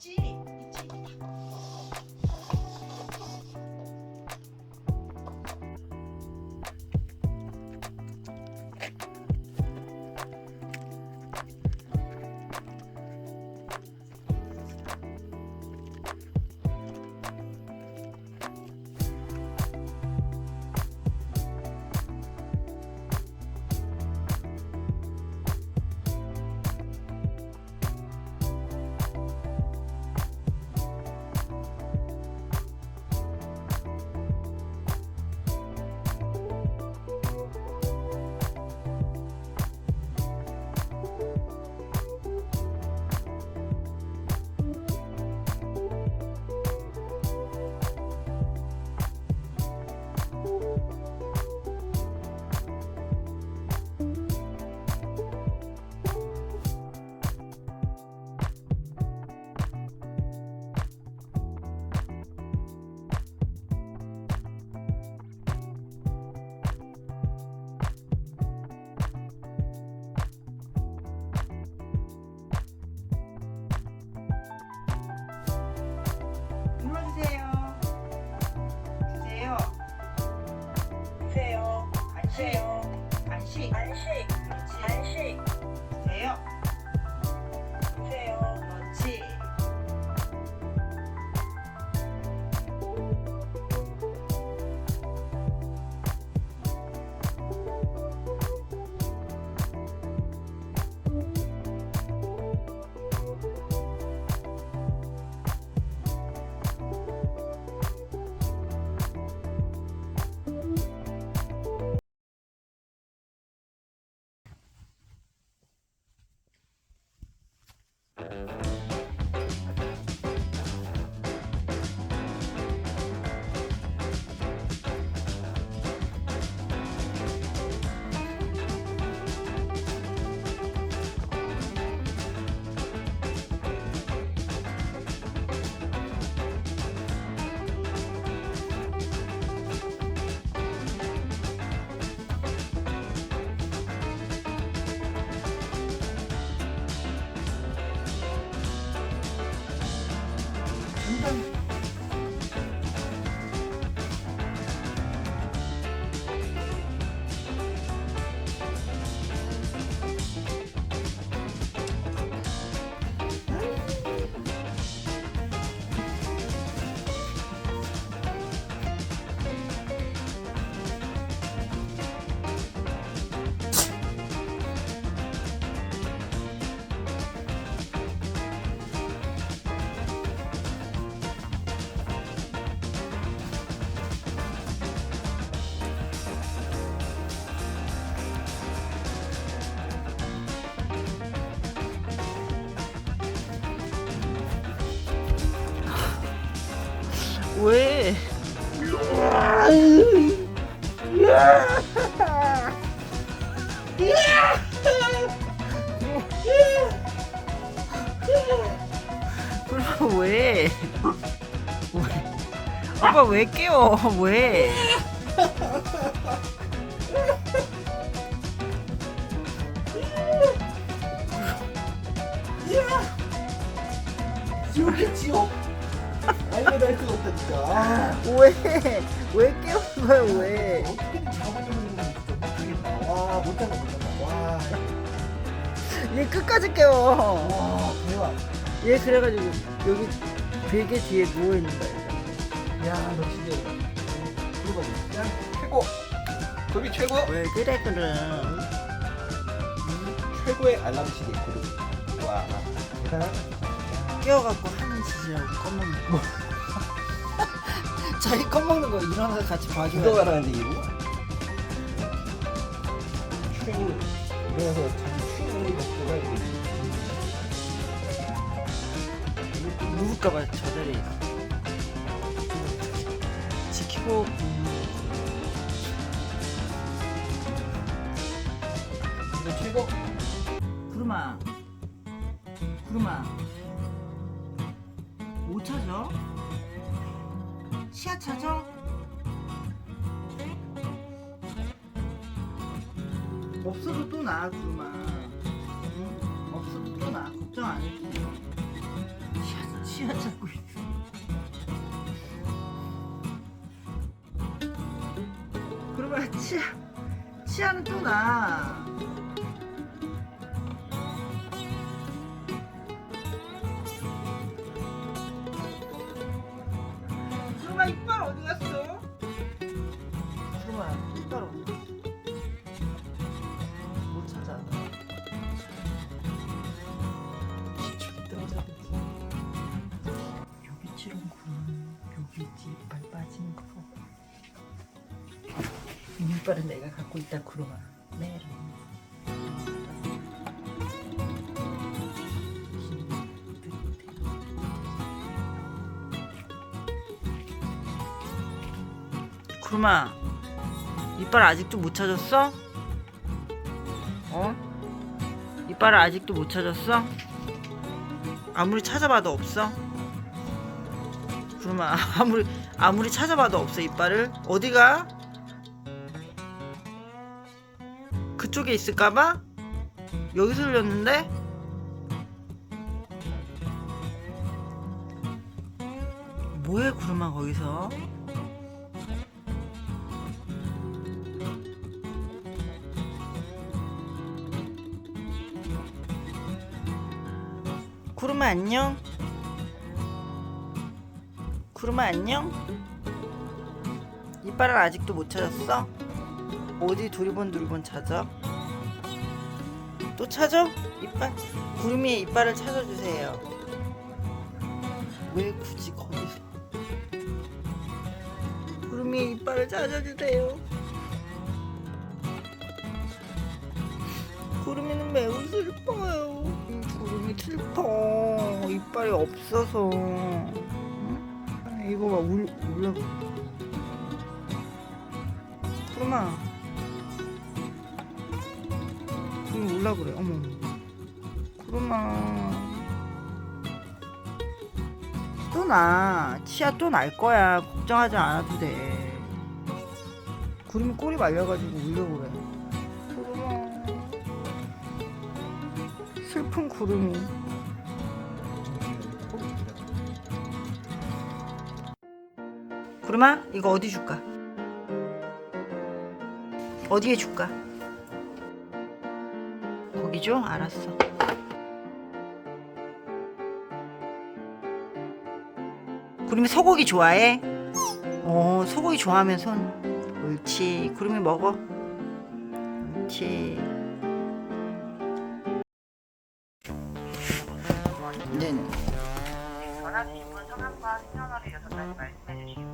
있지 있 간단해. 왜? 그럼 왜? 왜? 아빠 왜 깨워? 왜? 지옥겠지요. 알면 날 수가 없다니까. 아, 왜? 왜 깨우는 거야 왜? 어떻게든 잡아주는 건 진짜 못하겠다. 와, 못한다, 못한다. 와, 얘 끝까지 깨워. 와, 대박. 얘 그래가지고 여기 베개 뒤에 누워 있는 거야. 야, 너 진짜. 그거 야, 최고. 거기 최고. 왜 그래 그럼? 최고의 알람 시계 그룹. 와, 대단하다. 깨워갖고 하는 짓이라고 꺼먹는 거. 자기 꺼먹는 거 일어나서 같이 봐줘야 돼. 말하는데 이거? 최고. 일어나서 자기 최고를 먹고 가야지. 누울까봐 저 자리에. 지키고 이거 최고. 구름아 구름아 찾아? 없어도 또 나아 구름아 응? 없어도 또 나아 걱정 안 해도 돼 시야, 치아 찾고 있어. 그러면 치아 치아는 또 나. 그 이 이빨은 내가 갖고 있다 구로마. 메롱. 구름아 이빨 아직도 못 찾았어? 어? 이빨을 아직도 못 찾았어? 아무리 찾아봐도 없어? 그러면 아무리 아무리 찾아봐도 없어 이빨을 어디가? 그쪽에 있을까봐? 여기서 흘렸는데? 뭐해 구름아 거기서? 구름아 안녕? 구름아 안녕? 이빨을 아직도 못 찾았어? 어디 두리번 두리번 찾아? 또 찾아? 이빨? 구름이의 이빨을 찾아주세요 왜 굳이 거기서 구름이의 이빨을 찾아주세요 구름이는 매우 슬퍼요. 음, 구름이 슬퍼. 이빨이 없어서. 응? 이거 봐, 울, 울려. 구름아. 울라 그래, 어머. 구름아. 또 나. 치아 또 날 거야. 걱정하지 않아도 돼. 구름이 꼬리 말려가지고 울려 그래. 구름아. 슬픈 구름이. 구름아, 이거 어디 줄까? 어디에 줄까? 줘? 알았어. 구름이 소고기 좋아해? 어, 소고기 좋아하면 손. 옳지. 구름이 먹어. 옳지. 네네. 전화 주신 분 성함과 생년월일 여섯 가지 말씀해 주시고